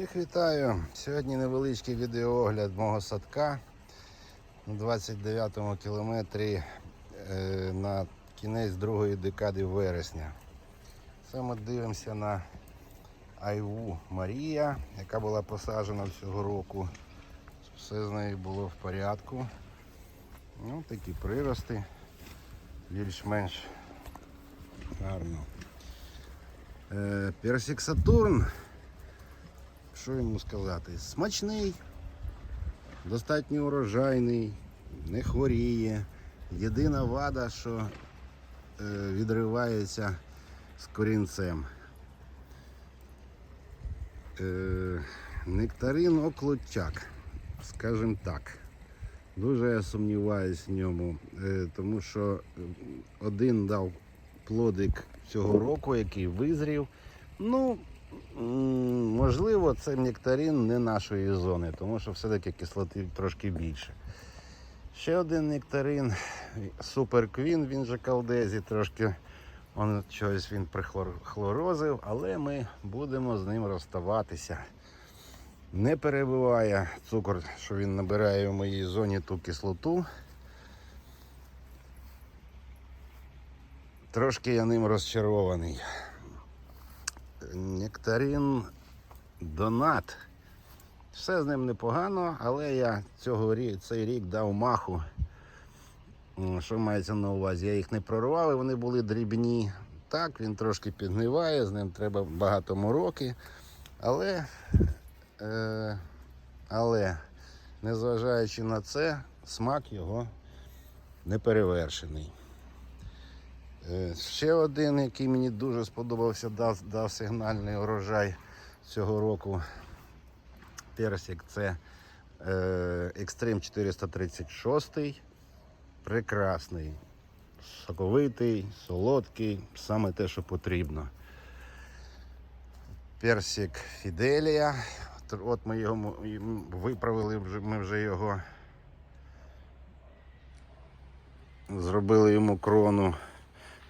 Всіх вітаю! Сьогодні невеличкий відеоогляд мого садка на 29-му кілометрі е, на кінець другої декади вересня. Ми дивимося на Айву Марія, яка була посаджена цього року. Все з нею було в порядку. Ну, такі прирости, більш-менш гарно. Е, Персик Сатурн що йому сказати? Смачний, достатньо урожайний, не хворіє. Єдина вада, що е, відривається з корінцем. Е, нектарин оклотчак, скажімо так. Дуже я сумніваюсь в ньому, е, тому що один дав плодик цього року, який визрів. Ну, Можливо, це нектарин не нашої зони, тому що все-таки кислоти трошки більше. Ще один нектарин, Супер Квін, він же калдезі, трошки он, щось він прихлорозив, але ми будемо з ним розставатися. Не перебиває цукор, що він набирає в моїй зоні ту кислоту. Трошки я ним розчарований. Нектарин Донат. Все з ним непогано, але я цього рік, цей рік дав маху. Що мається на увазі? Я їх не прорвав, і вони були дрібні. Так, він трошки підгниває, з ним треба багато мороки. Але, е, але, незважаючи на це, смак його не перевершений. Е, Ще один, який мені дуже сподобався, дав, дав сигнальний урожай цього року. Персик це е, Extreme 436. Прекрасний, соковитий, солодкий, саме те, що потрібно. Персик Фіделія. От- ми його виправили, ми вже його зробили йому крону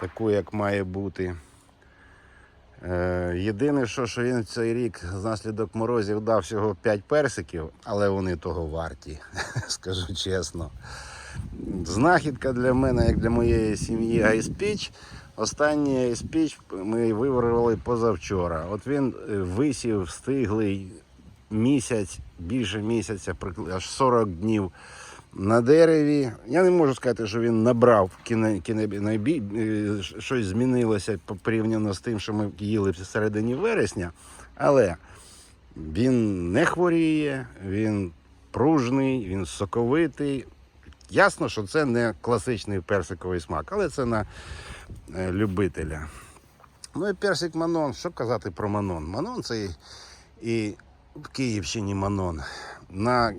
таку, як має бути. Е, єдине, що, що він цей рік внаслідок морозів дав всього 5 персиків, але вони того варті, скажу чесно. Знахідка для мене, як для моєї сім'ї Айспіч. Останній Айспіч ми виворили позавчора. От він е, висів, встиглий місяць, більше місяця, аж 40 днів на дереві. Я не можу сказати, що він набрав кіне, кіне, найбі, е, щось змінилося порівняно з тим, що ми їли в середині вересня. Але він не хворіє, він пружний, він соковитий. Ясно, що це не класичний персиковий смак, але це на е, любителя. Ну і персик Манон. Що казати про Манон? Манон це і, в Київщині Манон. На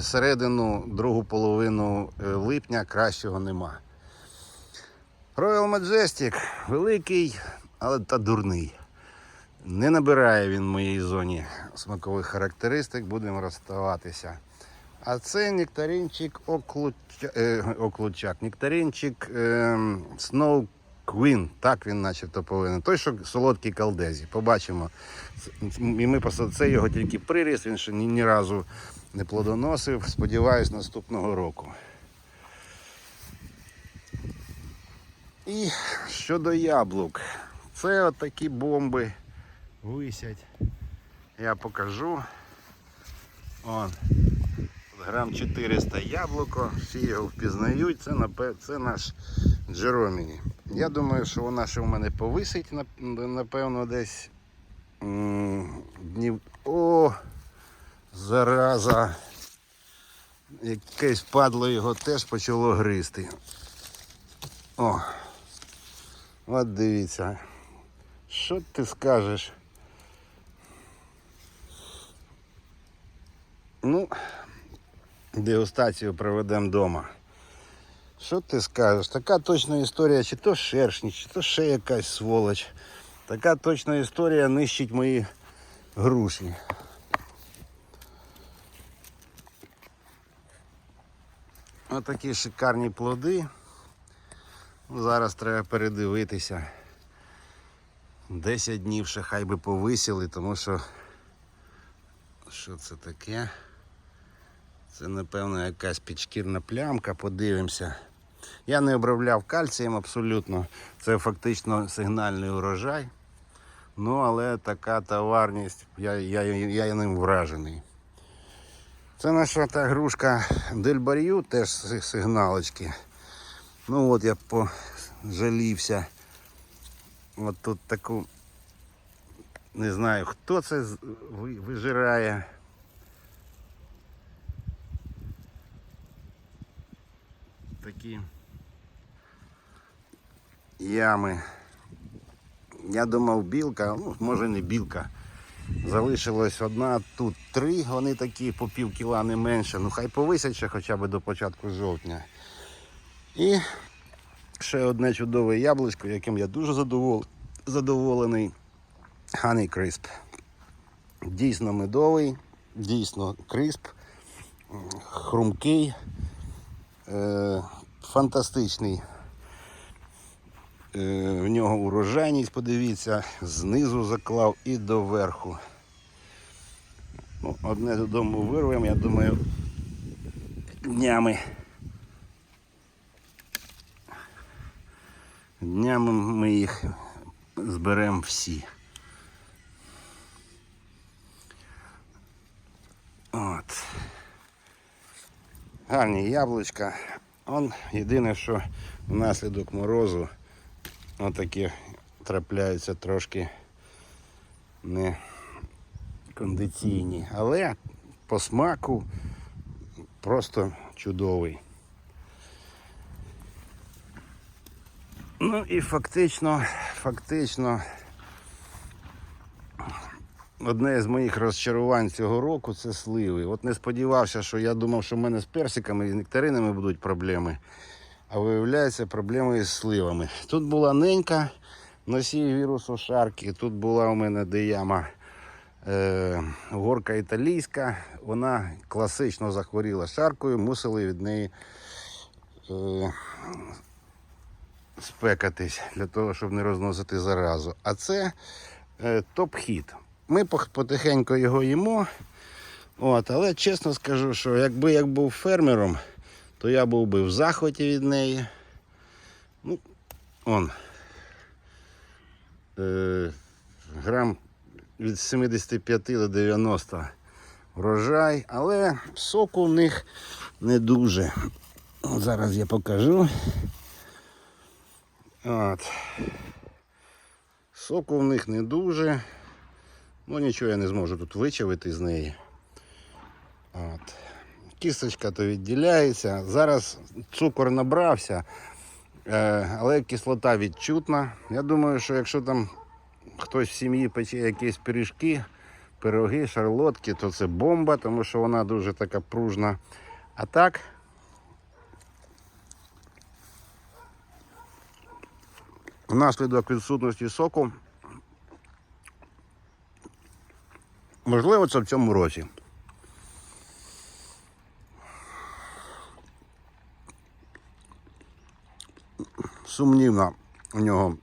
середину, другу половину е, липня кращого нема. Royal Majestic великий, але та дурний. Не набирає він в моїй зоні смакових характеристик, будемо розставатися. А це нектаринчик оклучак, е, оклучак нектаринчик е, Snow Queen, так він начебто повинен. Той, що солодкий калдезі. Побачимо. І ми просто це його тільки приріс, він ще ні, ні разу не плодоносив. Сподіваюсь, наступного року. І щодо яблук, це отакі бомби висять. Я покажу. Он, грам 400 яблуко, всі його впізнають, це, це наш Джероміні. Я думаю, що вона ще в мене повисить, напевно, десь днів. О! Зараза! Якесь падло його теж почало гризти. О! От дивіться. Що ти скажеш? Ну, дегустацію проведемо вдома. Що ти скажеш? Така точна історія, чи то шершні, чи то ще якась сволоч. Така точна історія нищить мої груші. Отакі шикарні плоди. Зараз треба передивитися. 10 днів ще хай би повисіли, тому що Що це таке? Це, напевно, якась підшкірна плямка, подивимося. Я не обробляв кальцієм абсолютно. Це фактично сигнальний урожай. Ну, але така товарність, я, я, я ним вражений. Це наша та грушка Дельбарю, теж си- сигналочки. Ну от я пожалівся. От тут таку. Не знаю, хто це вижирає. Такі ями. Я думав білка, ну може не білка. Залишилась одна, тут три, вони такі по пів кіла не менше. Ну хай повисять ще хоча б до початку жовтня. І ще одне чудове яблучко, яким я дуже задовол... задоволений. Honey Crisp. Дійсно медовий, дійсно крисп, хрумкий, е, фантастичний. Е, в нього урожайність, подивіться, знизу заклав і доверху. Ну, одне додому вирвемо, я думаю, днями. Днями ми їх зберемо всі. От. Гарні яблучка. Он єдине, що внаслідок морозу отакі трапляються трошки не кондиційні. Але по смаку просто чудовий. Ну і фактично, фактично, одне з моїх розчарувань цього року це сливи. От не сподівався, що я думав, що в мене з персиками і з нектаринами будуть проблеми. А виявляється, проблеми із сливами. Тут була ненька, носій вірусу шарки, тут була у мене деяма е, горка італійська. Вона класично захворіла шаркою, мусили від неї е, спекатись для того, щоб не розносити заразу. А це е, топ-хіт. Ми потихеньку його їмо. От, але чесно скажу, що якби я був фермером, то я був би в захваті від неї. Ну, он. Е, грам від 75 до 90 врожай, але соку в них не дуже. Зараз я покажу. От. Соку в них не дуже. Ну нічого я не зможу тут вичавити з неї. От. Кісточка то відділяється. Зараз цукор набрався, е, але кислота відчутна. Я думаю, що якщо там хтось в сім'ї пече якісь пиріжки, пироги, шарлотки, то це бомба, тому що вона дуже така пружна. А так. Внаслідок відсутності соку. Можливо, це в цьому році. Сумнівна у нього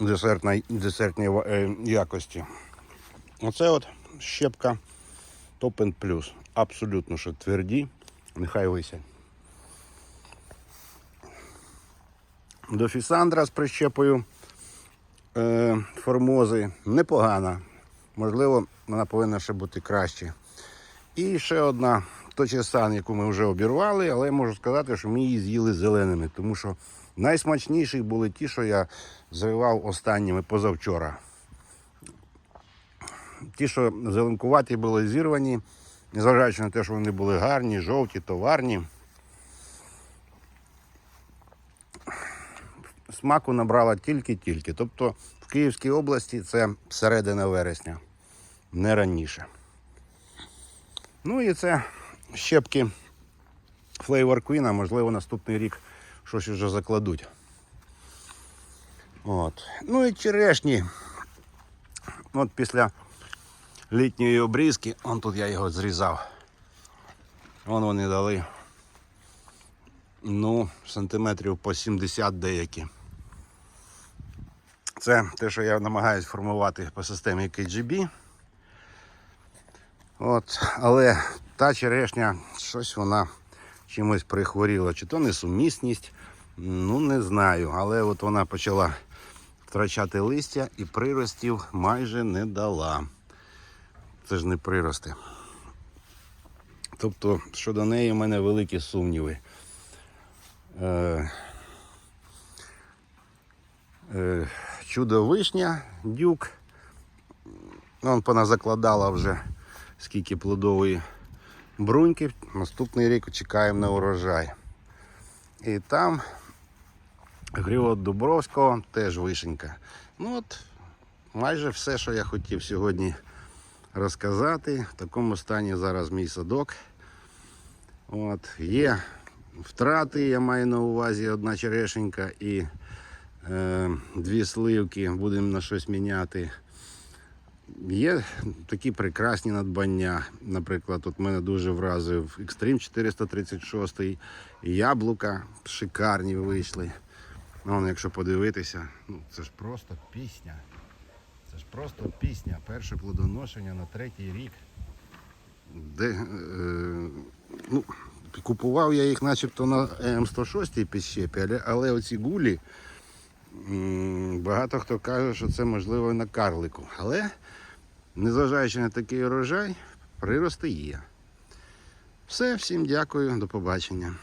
десертна, десертні е, якості. Оце от щепка Top Plus. Абсолютно що тверді, нехай висять. До Фісандра з прищепою е, формози непогана. Можливо, вона повинна ще бути краще. І ще одна точесан, яку ми вже обірвали, але я можу сказати, що ми її з'їли зеленими, тому що найсмачніші були ті, що я зривав останніми позавчора. Ті, що зеленкуваті були зірвані, незважаючи на те, що вони були гарні, жовті, товарні. Смаку набрала тільки-тільки. Тобто в Київській області це середина вересня, не раніше. Ну і це щепки Flavor Queen, а можливо наступний рік щось вже закладуть. От. Ну і черешні. От після літньої обрізки, он тут я його зрізав. Вон вони дали. Ну, сантиметрів по 70 деякі. Це те, що я намагаюся формувати по системі KGB. От, але та черешня, щось вона чимось прихворіла. Чи то несумісність, ну не знаю. Але от вона почала втрачати листя і приростів майже не дала. Це ж не прирости. Тобто щодо неї в мене великі сумніви. Е, е, чудо вишня, дюк. Он поназакладала вже скільки плодової бруньки. Наступний рік чекаємо на урожай. І там Григот Дубровського теж вишенька. Ну от, майже все, що я хотів сьогодні розказати. В такому стані зараз мій садок. От, є втрати, я маю на увазі одна черешенька і е, дві сливки, будемо на щось міняти. Є такі прекрасні надбання. Наприклад, от мене дуже вразив Extreme 436 і яблука шикарні вийшли. Ну, якщо подивитися, ну це ж просто пісня. Це ж просто пісня. Перше плодоношення на третій рік. Де, е, ну, купував я їх начебто на М106 підщепі, але, але оці гулі, багато хто каже, що це можливо на карлику. Але, незважаючи на такий урожай, прирости є. Все, всім дякую, до побачення.